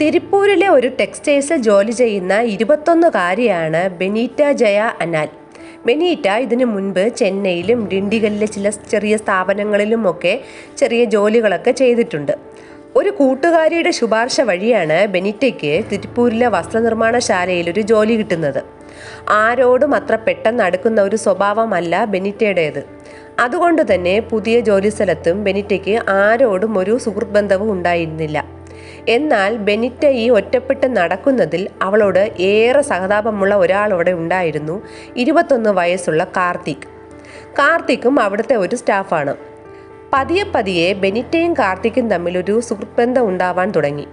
തിരുപ്പൂരിലെ ഒരു ടെക്സ്റ്റൈൽസിൽ ജോലി ചെയ്യുന്ന ഇരുപത്തൊന്നുകാരിയാണ് ബെനീറ്റ ജയ അനാൽ. ബെനീറ്റ ഇതിനു മുൻപ് ചെന്നൈയിലും ഡിണ്ടിഗലിലെ ചില ചെറിയ സ്ഥാപനങ്ങളിലുമൊക്കെ ചെറിയ ജോലികളൊക്കെ ചെയ്തിട്ടുണ്ട്. ഒരു കൂട്ടുകാരിയുടെ ശുപാർശ വഴിയാണ് ബെനിറ്റയ്ക്ക് തിരുപ്പൂരിലെ വസ്ത്രനിർമ്മാണശാലയിൽ ഒരു ജോലി കിട്ടുന്നത്. ആരോടും അത്ര പെട്ടെന്ന് അടുക്കുന്ന ഒരു സ്വഭാവമല്ല ബെനിറ്റയുടേത്. അതുകൊണ്ട് തന്നെ പുതിയ ജോലി സ്ഥലത്തും ബെനിറ്റയ്ക്ക് ആരോടും ഒരു സുഹൃത്ത് ബന്ധവും ഉണ്ടായിരുന്നില്ല. എന്നാൽ ബെനിറ്റ ഈ ഒറ്റപ്പെട്ട് നടക്കുന്നതിൽ അവളോട് ഏറെ സഹതാപമുള്ള ഒരാളവിടെ ഉണ്ടായിരുന്നു. ഇരുപത്തൊന്ന് വയസ്സുള്ള കാർത്തിക്. കാർത്തിക്കും അവിടുത്തെ ഒരു സ്റ്റാഫാണ്. പതിയെ പതിയെ ബെനിറ്റയും കാർത്തിക്കും തമ്മിലൊരു ഒരു സുഹൃത്ത് ബന്ധം ഉണ്ടാവാൻ തുടങ്ങി.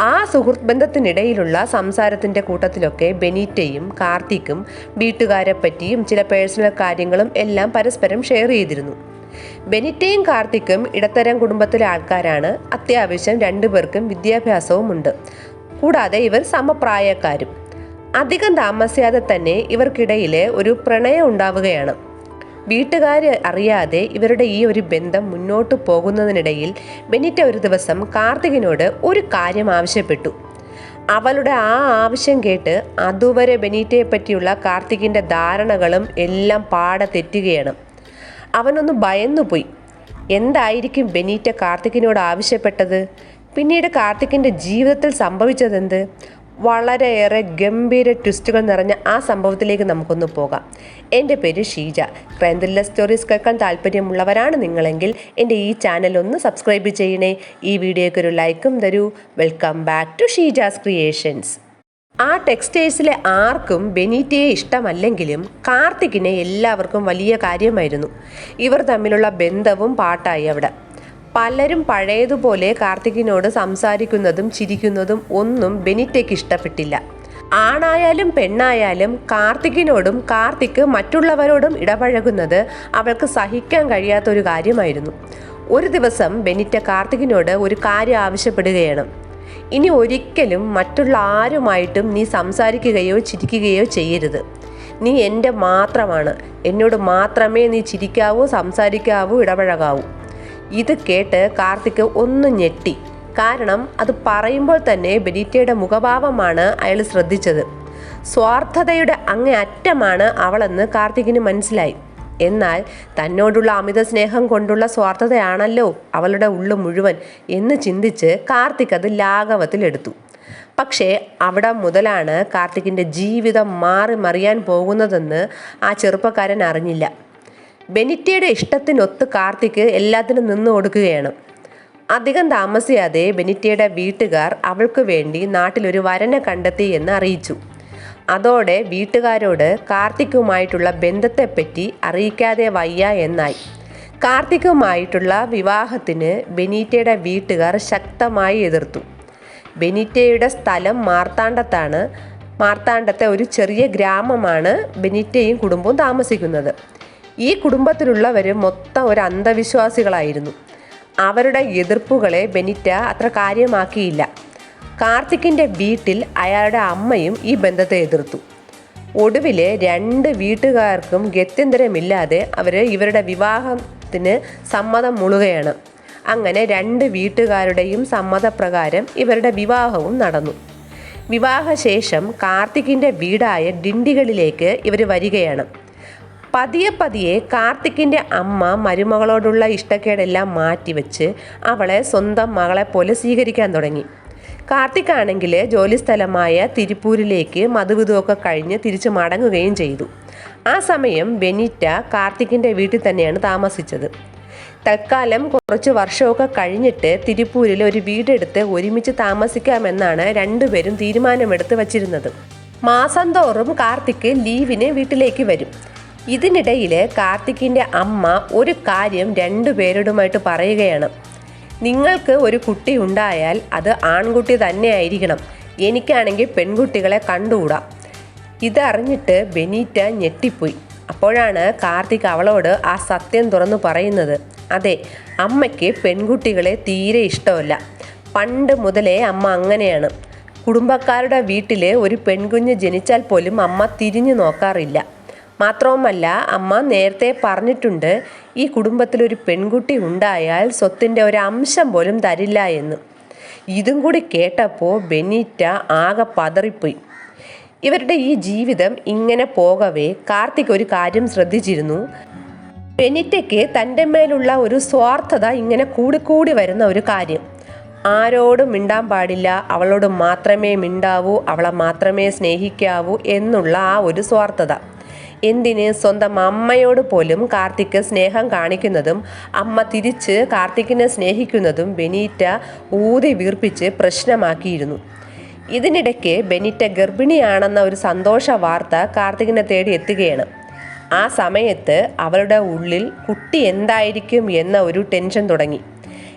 ആ സുഹൃത്ത് ബന്ധത്തിനിടയിലുള്ള സംസാരത്തിന്റെ കൂട്ടത്തിലൊക്കെ ബെനീറ്റയും കാർത്തിക്കും വീട്ടുകാരെ പറ്റിയും ചില പേഴ്സണൽ കാര്യങ്ങളും എല്ലാം പരസ്പരം ഷെയർ ചെയ്തിരുന്നു. ബെനിറ്റയും കാർത്തിക്കും ഇടത്തരം കുടുംബത്തിലെ ആൾക്കാരാണ്. അത്യാവശ്യം രണ്ടുപേർക്കും വിദ്യാഭ്യാസവും ഉണ്ട് കൂടാതെ ഇവർ സമപ്രായക്കാരും. അധികം താമസിയാതെ തന്നെ ഇവർക്കിടയിൽ ഒരു പ്രണയം ഉണ്ടാവുകയാണ്. വീട്ടുകാർ അറിയാതെ ഇവരുടെ ഈ ഒരു ബന്ധം മുന്നോട്ട് പോകുന്നതിനിടയിൽ ബെനിറ്റ ഒരു ദിവസം കാർത്തികിനോട് ഒരു കാര്യം ആവശ്യപ്പെട്ടു. അവളുടെ ആ ആവശ്യം കേട്ട് അതുവരെ ബെനീറ്റയെ പറ്റിയുള്ള കാർത്തികിന്റെ ധാരണകളും എല്ലാം പാടെ തെറ്റുകയാണ്. അവനൊന്ന് ഭയന്നുപോയി. എന്തായിരിക്കും ബെനീറ്റ കാർത്തിക്കിനോട് ആവശ്യപ്പെട്ടത്? പിന്നീട് കാർത്തികിന്റെ ജീവിതത്തിൽ സംഭവിച്ചതെന്ത്? വളരെയേറെ ഗംഭീര ട്വിസ്റ്റുകൾ നിറഞ്ഞ ആ സംഭവത്തിലേക്ക് നമുക്കൊന്ന് പോകാം. എന്റെ പേര് ഷീജ. ക്രൈം ത്രില്ലർ സ്റ്റോറീസ് കേൾക്കാൻ താല്പര്യമുള്ളവരാണ് നിങ്ങളെങ്കിൽ എന്റെ ഈ ചാനൽ ഒന്ന് സബ്സ്ക്രൈബ് ചെയ്യണേ. ഈ വീഡിയോയ്ക്ക് ഒരു ലൈക്കും തരൂ. Welcome back to Sheeja's creations. ആ ടെക്സ്റ്റൈൽസിലെ ആർക്കും ബെനീറ്റയെ ഇഷ്ടമല്ലെങ്കിലും കാർത്തിക്കിനെ എല്ലാവർക്കും വലിയ കാര്യമായിരുന്നു. ഇവർ തമ്മിലുള്ള ബന്ധവും പാട്ടായി അവിടെ. പലരും പഴയതുപോലെ കാർത്തികിനോട് സംസാരിക്കുന്നതും ചിരിക്കുന്നതും ഒന്നും ബെനിറ്റയ്ക്ക് ഇഷ്ടപ്പെട്ടില്ല. ആണായാലും പെണ്ണായാലും കാർത്തികിനോടും കാർത്തിക് മറ്റുള്ളവരോടും ഇടപഴകുന്നത് അവൾക്ക് സഹിക്കാൻ കഴിയാത്തൊരു കാര്യമായിരുന്നു. ഒരു ദിവസം ബെനിറ്റ കാർത്തികിനോട് ഒരു കാര്യം ആവശ്യപ്പെടുകയാണ്. ഇനി ഒരിക്കലും മറ്റുള്ള ആരുമായിട്ടും നീ സംസാരിക്കുകയോ ചിരിക്കുകയോ ചെയ്യരുത്. നീ എന്റെ മാത്രമാണ്. എന്നോട് മാത്രമേ നീ ചിരിക്കാവൂ സംസാരിക്കാവൂ ഇടപഴകാവൂ. ഇത് കേട്ട് കാർത്തിക് ഒന്ന് ഞെട്ടി. കാരണം അത് പറയുമ്പോൾ തന്നെ ബെനീറ്റയുടെ മുഖഭാവമാണ് അയാൾ ശ്രദ്ധിച്ചത്. സ്വാർത്ഥതയുടെ അങ്ങേ അറ്റമാണ് അവളെന്ന് കാർത്തികിന് മനസ്സിലായി. എന്നാൽ തന്നോടുള്ള അമിത സ്നേഹം കൊണ്ടുള്ള സ്വാർത്ഥതയാണല്ലോ അവളുടെ ഉള്ളു മുഴുവൻ എന്ന് ചിന്തിച്ച് കാർത്തിക് അത് ലാഘവത്തിലെടുത്തു പക്ഷേ അവിടെ മുതലാണ് കാർത്തിക്കിന്റെ ജീവിതം മാറി മറിയാൻ പോകുന്നതെന്ന് ആ ചെറുപ്പക്കാരൻ അറിഞ്ഞില്ല. ബെനിറ്റയുടെ ഇഷ്ടത്തിനൊത്ത് കാർത്തിക് എല്ലാത്തിനും നിന്ന് കൊടുക്കുകയാണ്. അധികം താമസിയാതെ ബെനിറ്റയുടെ വീട്ടുകാർ അവൾക്ക് വേണ്ടി നാട്ടിലൊരു വരനെ കണ്ടെത്തി എന്ന് അറിയിച്ചു. അതോടെ വീട്ടുകാരോട് കാർത്തിക്കുമായിട്ടുള്ള ബന്ധത്തെപ്പറ്റി അറിയിക്കാതെ വയ്യ എന്നായി. കാർത്തിക്കുമായിട്ടുള്ള വിവാഹത്തിന് ബെനീറ്റയുടെ വീട്ടുകാർ ശക്തമായി എതിർത്തു. ബെനീറ്റയുടെ സ്ഥലം മാർത്താണ്ഡത്താണ്. മാർത്താണ്ഡത്തെ ഒരു ചെറിയ ഗ്രാമമാണ് ബെനീറ്റയും കുടുംബവും താമസിക്കുന്നത്. ഈ കുടുംബത്തിലുള്ളവർ മൊത്തം ഒരു അന്ധവിശ്വാസികളായിരുന്നു. അവരുടെ എതിർപ്പുകളെ ബെനിറ്റ അത്ര കാര്യമാക്കിയില്ല. കാർത്തിക്കിന്റെ വീട്ടിൽ അയാളുടെ അമ്മയും ഈ ബന്ധത്തെ എതിർത്തു. ഒടുവിൽ രണ്ട് വീട്ടുകാർക്കും ഗത്യന്തരമില്ലാതെ അവർ ഇവരുടെ വിവാഹത്തിന് സമ്മതം മുളുകയാണ്. അങ്ങനെ രണ്ട് വീട്ടുകാരുടെയും സമ്മതപ്രകാരം ഇവരുടെ വിവാഹവും നടന്നു. വിവാഹശേഷം കാർത്തിക്കിന്റെ വീടായ ഡിണ്ടികളിലേക്ക് ഇവർ വരികയാണ്. പതിയെ പതിയെ കാർത്തിക്കിന്റെ അമ്മ മരുമകളോടുള്ള ഇഷ്ടക്കേടെല്ലാം മാറ്റിവെച്ച് അവളെ സ്വന്തം മകളെ പോലെ സ്വീകരിക്കാൻ തുടങ്ങി. കാർത്തിക് ആണെങ്കിൽ ജോലിസ്ഥലമായ തിരുപ്പൂരിലേക്ക് മധുവിതുമൊക്കെ കഴിഞ്ഞ് തിരിച്ചു മടങ്ങുകയും ചെയ്തു. ആ സമയം ബെനിറ്റ കാർത്തിക്കിന്റെ വീട്ടിൽ തന്നെയാണ് താമസിച്ചത്. തൽക്കാലം കുറച്ച് വർഷമൊക്കെ കഴിഞ്ഞിട്ട് തിരുപ്പൂരിൽ ഒരു വീടെടുത്ത് ഒരുമിച്ച് താമസിക്കാമെന്നാണ് രണ്ടുപേരും തീരുമാനമെടുത്ത് വച്ചിരുന്നത്. മാസം തോറും കാർത്തിക് ലീവിന് വീട്ടിലേക്ക് വരും. ഇതിനിടയിൽ കാർത്തിക്കിന്റെ അമ്മ ഒരു കാര്യം രണ്ടുപേരോടുമായിട്ട് പറയുകയാണ്. നിങ്ങൾക്ക് ഒരു കുട്ടി ഉണ്ടായാൽ അത് ആൺകുട്ടി തന്നെ ആയിരിക്കണം എനിക്കാണെങ്കിൽ പെൺകുട്ടികളെ കണ്ടുകൂടാ. ഇതറിഞ്ഞിട്ട് ബെനീറ്റ ഞെട്ടിപ്പോയി. അപ്പോഴാണ് കാർത്തിക് അവളോട് ആ സത്യം തുറന്നു പറയുന്നത്. അതെ അമ്മയ്ക്ക് പെൺകുട്ടികളെ തീരെ ഇഷ്ടമല്ല. പണ്ട് മുതലേ അമ്മ അങ്ങനെയാണ്. കുടുംബക്കാരുടെ വീട്ടിൽ ഒരു പെൺകുഞ്ഞ് ജനിച്ചാൽ പോലും അമ്മ തിരിഞ്ഞു നോക്കാറില്ല. മാത്രവുമല്ല അമ്മ നേരത്തെ പറഞ്ഞിട്ടുണ്ട് ഈ കുടുംബത്തിലൊരു പെൺകുട്ടി ഉണ്ടായാൽ സ്വത്തിന്റെ ഒരു അംശം പോലും തരില്ല എന്ന്. ഇതും കൂടി കേട്ടപ്പോൾ ബെനീറ്റ ആകെ പതറിപ്പോയി. ഇവരുടെ ഈ ജീവിതം ഇങ്ങനെ പോകവേ കാർത്തിക് ഒരു കാര്യം ശ്രദ്ധിച്ചിരുന്നു. ബെനിറ്റയ്ക്ക് തന്റെ മേലുള്ള ഒരു സ്വാർത്ഥത ഇങ്ങനെ കൂടിക്കൂടി വരുന്ന ഒരു കാര്യം. ആരോടും മിണ്ടാൻ പാടില്ല അവളോട് മാത്രമേ മിണ്ടാവൂ അവളെ മാത്രമേ സ്നേഹിക്കാവൂ എന്നുള്ള ആ ഒരു സ്വാർത്ഥത. എന്തിന് സ്വന്തം അമ്മയോട് പോലും കാർത്തിക് സ്നേഹം കാണിക്കുന്നതും അമ്മ തിരിച്ച് കാർത്തിക്കിനെ സ്നേഹിക്കുന്നതും ബെനീറ്റ ഊതി വീർപ്പിച്ച് പ്രശ്നമാക്കിയിരുന്നു. ഇതിനിടയ്ക്ക് ബെനിറ്റ ഗർഭിണിയാണെന്ന ഒരു സന്തോഷ വാർത്ത കാർത്തികിനെ തേടി എത്തുകയാണ്. ആ സമയത്ത് അവളുടെ ഉള്ളിൽ കുട്ടി എന്തായിരിക്കും എന്ന ഒരു ടെൻഷൻ തുടങ്ങി.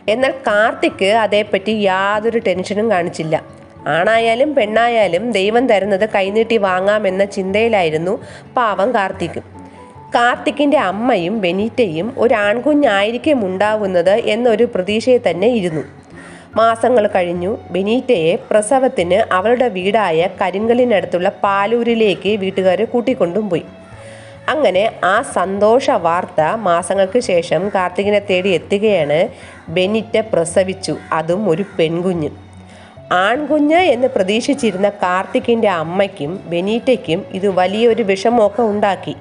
എന്നാൽ കാർത്തിക് അതേപ്പറ്റി യാതൊരു ടെൻഷനും കാണിച്ചില്ല. ആണായാലും പെണ്ണായാലും ദൈവം തരുന്നത് കൈനീട്ടി വാങ്ങാമെന്ന ചിന്തയിലായിരുന്നു പാവം കാർത്തിക്. കാർത്തിക്കിന്റെ അമ്മയും ബെനീറ്റയും ഒരു ആൺകുഞ്ഞായിരിക്കും ഉണ്ടാവുന്നത് എന്നൊരു പ്രതീക്ഷയിൽ തന്നെ ഇരുന്നു. മാസങ്ങൾ കഴിഞ്ഞു. ബെനീറ്റയെ പ്രസവത്തിന് അവളുടെ വീടായ കരിങ്കലിനടുത്തുള്ള പാലൂരിലേക്ക് വീട്ടുകാരെ കൂട്ടിക്കൊണ്ടും പോയി. അങ്ങനെ ആ സന്തോഷ വാർത്ത മാസങ്ങൾക്ക് ശേഷം കാർത്തികിനെ തേടി എത്തുകയാണ് ബെനിറ്റ പ്രസവിച്ചു. അതും ഒരു പെൺകുഞ്ഞ്. ആൺകുഞ്ഞ് എന്ന് പ്രതീക്ഷിച്ചിരുന്ന കാർത്തിക്കിന്റെ അമ്മയ്ക്കും ബെനീറ്റയ്ക്കും ഇത് വലിയൊരു വിഷമമൊക്കെ ഉണ്ടാക്കി.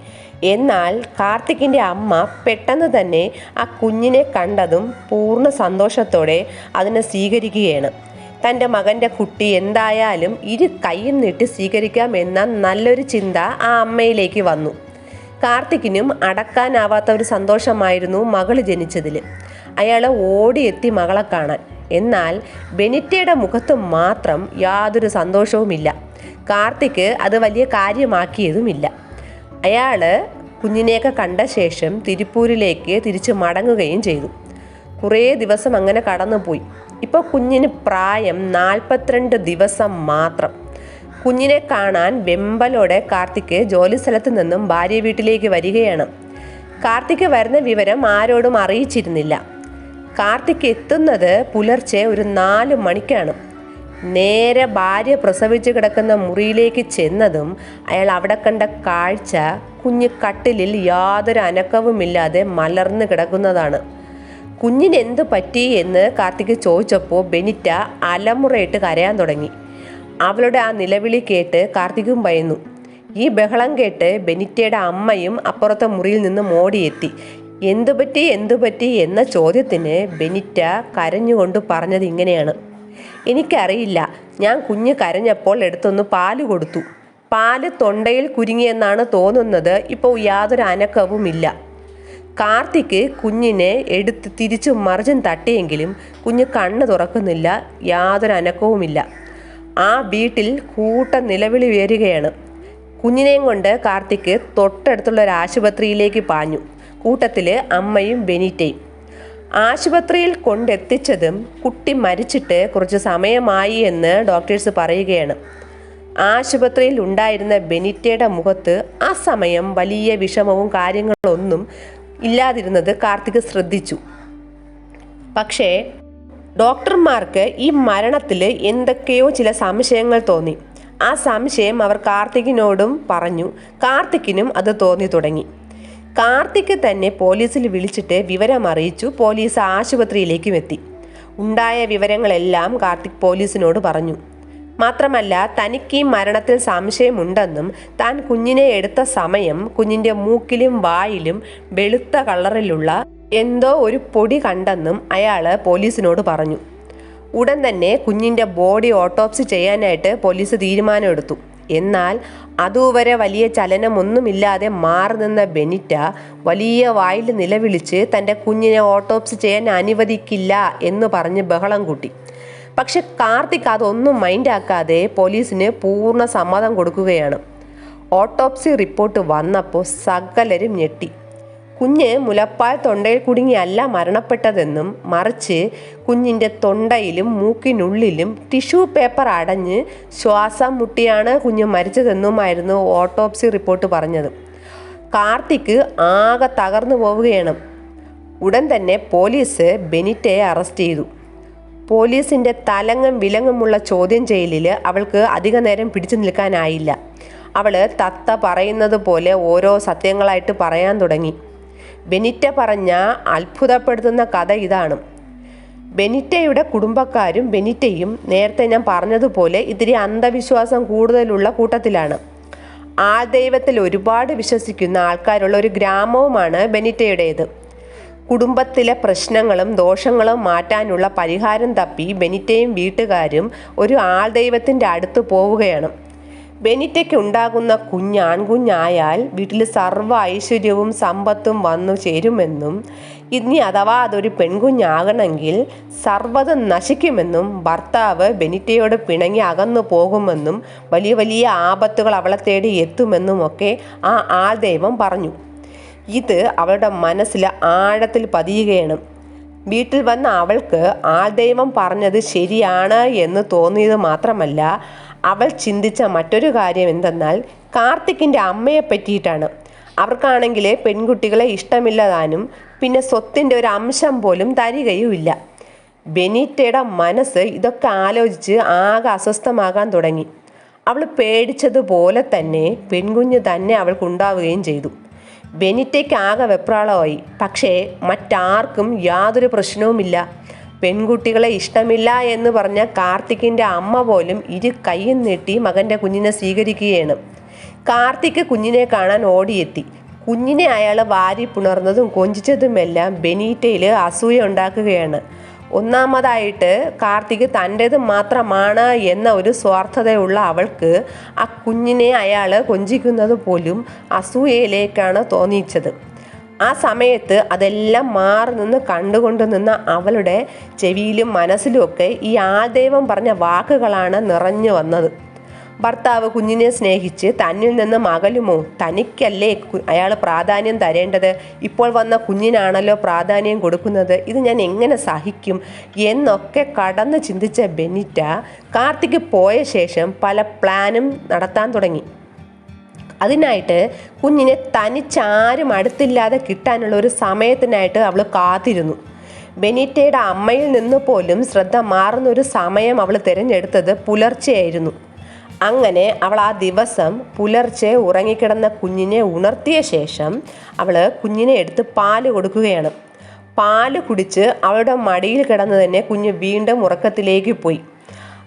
എന്നാൽ കാർത്തിക്കിന്റെ അമ്മ പെട്ടെന്ന് തന്നെ ആ കുഞ്ഞിനെ കണ്ടതും പൂർണ സന്തോഷത്തോടെ അതിനെ സ്വീകരിക്കുകയാണ്. തന്റെ മകന്റെ കുട്ടി എന്തായാലും ഇരു കൈയും നീട്ടി സ്വീകരിക്കാം എന്ന നല്ലൊരു ചിന്ത ആ അമ്മയിലേക്ക് വന്നു. കാർത്തിക്കിനും അടക്കാനാവാത്ത ഒരു സന്തോഷമായിരുന്നു മകൾ ജനിച്ചതിൽ അയാൾ ഓടിയെത്തി മകളെ കാണാൻ. എന്നാൽ ബെനിറ്റയുടെ മുഖത്ത് മാത്രം യാതൊരു സന്തോഷവുമില്ല. കാർത്തിക് അത് വലിയ കാര്യമാക്കിയതുമില്ല. അയാൾ കുഞ്ഞിനെയൊക്കെ കണ്ട ശേഷം തിരുപ്പൂരിലേക്ക് തിരിച്ച് മടങ്ങുകയും ചെയ്തു. കുറേ ദിവസം അങ്ങനെ കടന്നുപോയി. ഇപ്പോൾ കുഞ്ഞിന് പ്രായം നാൽപ്പത്തിരണ്ട് ദിവസം മാത്രം. കുഞ്ഞിനെ കാണാൻ വെമ്പലോടെ കാർത്തിക് ജോലി സ്ഥലത്ത് നിന്നും ഭാര്യ വീട്ടിലേക്ക് വരികയാണ്. കാർത്തിക് വരുന്ന വിവരം ആരോടും അറിയിച്ചിരുന്നില്ല. കാർത്തിക് എത്തുന്നത് പുലർച്ചെ ഒരു നാല് മണിക്കാണ്. നേരെ ഭാര്യ പ്രസവിച്ച് കിടക്കുന്ന മുറിയിലേക്ക് ചെന്നതും അയാൾ അവിടെ കണ്ട കാഴ്ച കുഞ്ഞ് കട്ടിലിൽ യാതൊരു അനക്കവുമില്ലാതെ മലർന്നു കിടക്കുന്നതാണ്. കുഞ്ഞിന് എന്ത് പറ്റി എന്ന് കാർത്തിക് ചോദിച്ചപ്പോൾ ബെനിറ്റ അലമുറയിട്ട് കരയാൻ തുടങ്ങി. അവളുടെ ആ നിലവിളി കേട്ട് കാർത്തികും ഭയന്നു. ഈ ബഹളം കേട്ട് ബെനിറ്റയുടെ അമ്മയും അപ്പുറത്തെ മുറിയിൽ നിന്ന് ഓടിയെത്തി. എന്തു പറ്റി എന്തു പറ്റി എന്ന ചോദ്യത്തിന് ബെനിറ്റ കരഞ്ഞുകൊണ്ട് പറഞ്ഞത് ഇങ്ങനെയാണ്. എനിക്കറിയില്ല ഞാൻ കുഞ്ഞ് കരഞ്ഞപ്പോൾ എടുത്തൊന്ന് പാൽ കൊടുത്തു. പാൽ തൊണ്ടയിൽ കുരുങ്ങിയെന്നാണ് തോന്നുന്നത് ഇപ്പോൾ യാതൊരു അനക്കവുമില്ല. കാർത്തിക് കുഞ്ഞിനെ എടുത്ത് തിരിച്ചു മറിച്ചും തട്ടിയെങ്കിലും കുഞ്ഞ് കണ്ണ് തുറക്കുന്നില്ല യാതൊരു അനക്കവുമില്ല. ആ വീട്ടിൽ കൂട്ട നിലവിളി ഉയരുകയാണ്. കുഞ്ഞിനെയും കൊണ്ട് കാർത്തിക് തൊട്ടടുത്തുള്ള ഒരു ആശുപത്രിയിലേക്ക് പാഞ്ഞു. കൂട്ടത്തിൽ അമ്മയും ബെനീറ്റയും. ആശുപത്രിയിൽ കൊണ്ടെത്തിച്ചതും കുട്ടി മരിച്ചിട്ട് കുറച്ച് സമയമായി എന്ന് ഡോക്ടേഴ്സ് പറയുകയാണ്. ആശുപത്രിയിൽ ഉണ്ടായിരുന്ന ബെനിറ്റയുടെ മുഖത്ത് ആ സമയം വലിയ വിഷമവും കാര്യങ്ങളൊന്നും ഇല്ലാതിരുന്നത് കാർത്തിക് ശ്രദ്ധിച്ചു. പക്ഷേ ഡോക്ടർമാർക്ക് ഈ മരണത്തിൽ എന്തൊക്കെയോ ചില സംശയങ്ങൾ തോന്നി. ആ സംശയം അവർ കാർത്തികിനോടും പറഞ്ഞു. കാർത്തിക്കിനും അത് തോന്നി തുടങ്ങി. കാർത്തിക് തന്നെ പോലീസിൽ വിളിച്ചിട്ട് വിവരം അറിയിച്ചു. പോലീസ് ആശുപത്രിയിലേക്കും എത്തി. ഉണ്ടായ വിവരങ്ങളെല്ലാം കാർത്തിക് പോലീസിനോട് പറഞ്ഞു. മാത്രമല്ല തനിക്ക് ഈ മരണത്തിൽ സംശയമുണ്ടെന്നും താൻ കുഞ്ഞിനെ എടുത്ത സമയം കുഞ്ഞിന്റെ മൂക്കിലും വായിലും വെളുത്ത കളറിലുള്ള എന്തോ ഒരു പൊടി കണ്ടെന്നും അയാൾ പോലീസിനോട് പറഞ്ഞു. ഉടൻ തന്നെ കുഞ്ഞിന്റെ ബോഡി ഓട്ടോപ്സി ചെയ്യാനായിട്ട് പോലീസ് തീരുമാനമെടുത്തു. എന്നാൽ അതുവരെ വലിയ ചലനമൊന്നുമില്ലാതെ മാറി നിന്ന ബെനിറ്റ വലിയ വായിൽ നിലവിളിച്ച് തന്റെ കുഞ്ഞിനെ ഓട്ടോപ്സി ചെയ്യാൻ അനുവദിക്കില്ല എന്ന് പറഞ്ഞ് ബഹളം കൂട്ടി. പക്ഷെ കാർത്തിക് അതൊന്നും മൈൻഡാക്കാതെ പോലീസിന് പൂർണ സമ്മതം കൊടുക്കുകയാണ്. ഓട്ടോപ്സി റിപ്പോർട്ട് വന്നപ്പോൾ സകലരും ഞെട്ടി. കുഞ്ഞ് മുലപ്പാൽ തൊണ്ടയിൽ കുടുങ്ങിയല്ല മരണപ്പെട്ടതെന്നും മറിച്ച് കുഞ്ഞിന്റെ തൊണ്ടയിലും മൂക്കിനുള്ളിലും ടിഷ്യൂ പേപ്പർ അടഞ്ഞ് ശ്വാസം മുട്ടിയാണ് കുഞ്ഞ് മരിച്ചതെന്നുമായിരുന്നു ഓട്ടോപ്സി റിപ്പോർട്ട് പറഞ്ഞത്. കാർത്തിക്ക് ആകെ തകർന്നു പോവുകയാണ്. ഉടൻ തന്നെ പോലീസ് ബെനിറ്റയെ അറസ്റ്റ് ചെയ്തു. പോലീസിന്റെ തലങ്ങും വിലങ്ങുമുള്ള ചോദ്യം ചെയ്യലിൽ അവൾക്ക് അധിക നേരം പിടിച്ചു നിൽക്കാനായില്ല. അവൾ തത്ത പറയുന്നത് പോലെ ഓരോ സത്യങ്ങളായിട്ട് പറയാൻ തുടങ്ങി. ബെനിറ്റ പറഞ്ഞ അത്ഭുതപ്പെടുത്തുന്ന കഥ ഇതാണ്. ബെനിറ്റയുടെ കുടുംബക്കാരും ബെനിറ്റയും നേരത്തെ ഞാൻ പറഞ്ഞതുപോലെ ഇത്തിരി അന്ധവിശ്വാസം കൂടുതലുള്ള കൂട്ടത്തിലാണ്. ആ ദൈവത്തിൽ ഒരുപാട് വിശ്വസിക്കുന്ന ആൾക്കാരുള്ള ഒരു ഗ്രാമവുമാണ് ബെനിറ്റയുടേത്. കുടുംബത്തിലെ പ്രശ്നങ്ങളും ദോഷങ്ങളും മാറ്റാനുള്ള പരിഹാരം തപ്പി ബെനിറ്റയും വീട്ടുകാരും ഒരു ആൾ ആൾദൈവത്തിന്റെ അടുത്ത് പോവുകയാണ്. ബെനിറ്റയ്ക്ക് ഉണ്ടാകുന്ന കുഞ്ഞ് ആൺകുഞ്ഞായാൽ വീട്ടിൽ സർവ ഐശ്വര്യവും സമ്പത്തും വന്നു ചേരുമെന്നും ഇനി അഥവാ അതൊരു പെൺകുഞ്ഞാകണമെങ്കിൽ സർവതം നശിക്കുമെന്നും ഭർത്താവ് ബെനിറ്റയോട് പിണങ്ങി അകന്നു പോകുമെന്നും വലിയ വലിയ ആപത്തുകൾ അവളെ തേടി എത്തുമെന്നുമൊക്കെ ആ ആൾദൈവം പറഞ്ഞു. ഇത് അവളുടെ മനസ്സിൽ ആഴത്തിൽ പതിയുകയാണ്. വീട്ടിൽ വന്ന അവൾക്ക് ആൾദൈവം പറഞ്ഞത് ശരിയാണ് എന്ന് തോന്നിയത് മാത്രമല്ല അവൾ ചിന്തിച്ച മറ്റൊരു കാര്യം എന്തെന്നാൽ കാർത്തിക്കിന്റെ അമ്മയെ പറ്റിയിട്ടാണ്. അവർക്കാണെങ്കിൽ പെൺകുട്ടികളെ ഇഷ്ടമില്ലതാനും പിന്നെ സ്വത്തിന്റെ ഒരു അംശം പോലും തരികയുമില്ല. ബെനീറ്റയുടെ മനസ്സ് ഇതൊക്കെ ആലോചിച്ച് ആകെ അസ്വസ്ഥമാകാൻ തുടങ്ങി. അവൾ പേടിച്ചതുപോലെ തന്നെ പെൺകുഞ്ഞ് തന്നെ അവൾക്കുണ്ടാവുകയും ചെയ്തു. ബെനിറ്റയ്ക്ക് ആകെ വെപ്രാളമായി. പക്ഷേ മറ്റാർക്കും യാതൊരു പ്രശ്നവുമില്ല. പെൺകുട്ടികളെ ഇഷ്ടമില്ല എന്ന് പറഞ്ഞ കാർത്തിക്കിന്റെ അമ്മ പോലും ഇരു കൈയും നീട്ടി മകന്റെ കുഞ്ഞിനെ സ്വീകരിക്കുകയാണ്. കാർത്തിക് കുഞ്ഞിനെ കാണാൻ ഓടിയെത്തി. കുഞ്ഞിനെ അയാൾ വാരി പുണർന്നതും കൊഞ്ചിച്ചതുമെല്ലാം ബെനീറ്റയിൽ അസൂയ ഉണ്ടാക്കുകയാണ്. ഒന്നാമതായിട്ട് കാർത്തിക് തന്റേത് മാത്രമാണ് എന്ന ഒരു സ്വാർത്ഥതയുള്ള അവൾക്ക് ആ കുഞ്ഞിനെ അയാൾ കൊഞ്ചിക്കുന്നത് പോലും അസൂയയിലേക്കാണ് തോന്നിച്ചത് ആ സമയത്ത് അതെല്ലാം മാറി നിന്ന് കണ്ടുകൊണ്ട് നിന്ന അവളുടെ ചെവിയിലും മനസ്സിലുമൊക്കെ ഈ ആദൈവം പറഞ്ഞ വാക്കുകളാണ് നിറഞ്ഞു വന്നത്. ഭർത്താവ് കുഞ്ഞിനെ സ്നേഹിച്ച് തന്നിൽ നിന്ന് മകലുമോ തനിക്കല്ലേ അയാൾ പ്രാധാന്യം തരേണ്ടത്? ഇപ്പോൾ വന്ന കുഞ്ഞിനാണല്ലോ പ്രാധാന്യം കൊടുക്കുന്നത്. ഇത് ഞാൻ എങ്ങനെ സഹിക്കും? എന്നൊക്കെ കടന്ന് ചിന്തിച്ച ബെനിറ്റ കാർത്തിക് പോയ ശേഷം പല പ്ലാനും നടത്താൻ തുടങ്ങി. അതിനായിട്ട് കുഞ്ഞിനെ തനിച്ചാരും അടുത്തില്ലാതെ കിട്ടാനുള്ള ഒരു സമയത്തിനായിട്ട് അവൾ കാത്തിരുന്നു. ബെനിറ്റയുടെ അമ്മയിൽ നിന്ന് പോലും ശ്രദ്ധ മാറുന്ന ഒരു സമയം അവൾ തിരഞ്ഞെടുത്തത് പുലർച്ചെയായിരുന്നു. അങ്ങനെ അവൾ ആ ദിവസം പുലർച്ചെ ഉറങ്ങിക്കിടന്ന കുഞ്ഞിനെ ഉണർത്തിയ ശേഷം അവൾ കുഞ്ഞിനെ എടുത്ത് പാൽ കൊടുക്കുകയാണ്. പാൽ കുടിച്ച് അവളുടെ മടിയിൽ കിടന്ന് തന്നെ കുഞ്ഞ് വീണ്ടും ഉറക്കത്തിലേക്ക് പോയി.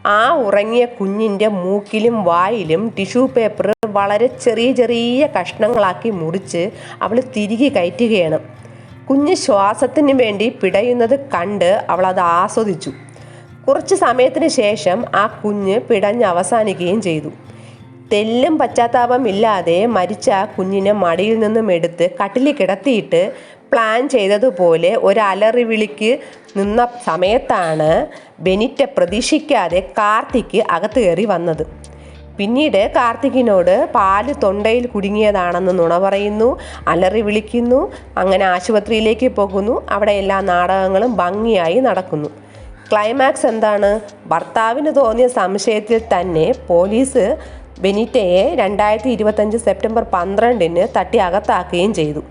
ആ ഉറങ്ങിയ കുഞ്ഞിന്റെ മൂക്കിലും വായിലും ടിഷ്യൂ പേപ്പർ വളരെ ചെറിയ ചെറിയ കഷ്ണങ്ങളാക്കി മുറിച്ച് അവൾ തിരികെ കയറ്റുകയാണ്. കുഞ്ഞ് ശ്വാസത്തിന് വേണ്ടി പിടയുന്നത് കണ്ട് അവൾ അത് ആസ്വദിച്ചു. കുറച്ച് സമയത്തിന് ശേഷം ആ കുഞ്ഞ് പിടഞ്ഞ് അവസാനിക്കുകയും ചെയ്തു. തെല്ലും പശ്ചാത്താപം ഇല്ലാതെ മരിച്ച കുഞ്ഞിനെ മടിയിൽ നിന്നും എടുത്ത് കട്ടിലിൽ കിടത്തിയിട്ട് പ്ലാൻ ചെയ്തതുപോലെ ഒരു അലറി വിളിക്ക് നിന്ന സമയത്താണ് ബെനിറ്റ പ്രതീക്ഷിക്കാതെ കാർത്തിക്ക് അകത്ത് കയറി വന്നത്. പിന്നീട് കാർത്തിക്കിനോട് പാൽ തൊണ്ടയിൽ കുടുങ്ങിയതാണെന്ന് നുണ പറയുന്നു അലറി വിളിക്കുന്നു അങ്ങനെ ആശുപത്രിയിലേക്ക് പോകുന്നു അവിടെ എല്ലാ നാടകങ്ങളും ഭംഗിയായി നടക്കുന്നു. ക്ലൈമാക്സ് എന്താണ്? ഭർത്താവിന് തോന്നിയ സംശയത്തിൽ തന്നെ പോലീസ് ബെനിറ്റയെ രണ്ടായിരത്തി ഇരുപത്തഞ്ച് സെപ്റ്റംബർ പന്ത്രണ്ടിന് തട്ടി അകത്താക്കുകയും ചെയ്തു.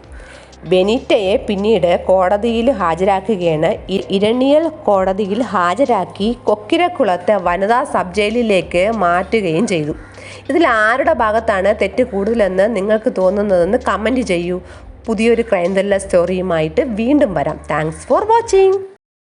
ബെനിറ്റയെ പിന്നീട് കോടതിയിൽ ഹാജരാക്കുകയാണ്. ഇരണിയൽ കോടതിയിൽ ഹാജരാക്കി കൊക്കിരക്കുളത്തെ വനിതാ സബ് ജയിലിലേക്ക് മാറ്റുകയും ചെയ്തു. ഇതിൽ ആരുടെ ഭാഗത്താണ് തെറ്റ് കൂടുതലെന്ന് നിങ്ങൾക്ക് തോന്നുന്നതെന്ന് കമന്റ് ചെയ്യൂ. പുതിയൊരു ക്രൈം ത്രില്ലർ സ്റ്റോറിയുമായിട്ട് വീണ്ടും വരാം. Thanks for watching.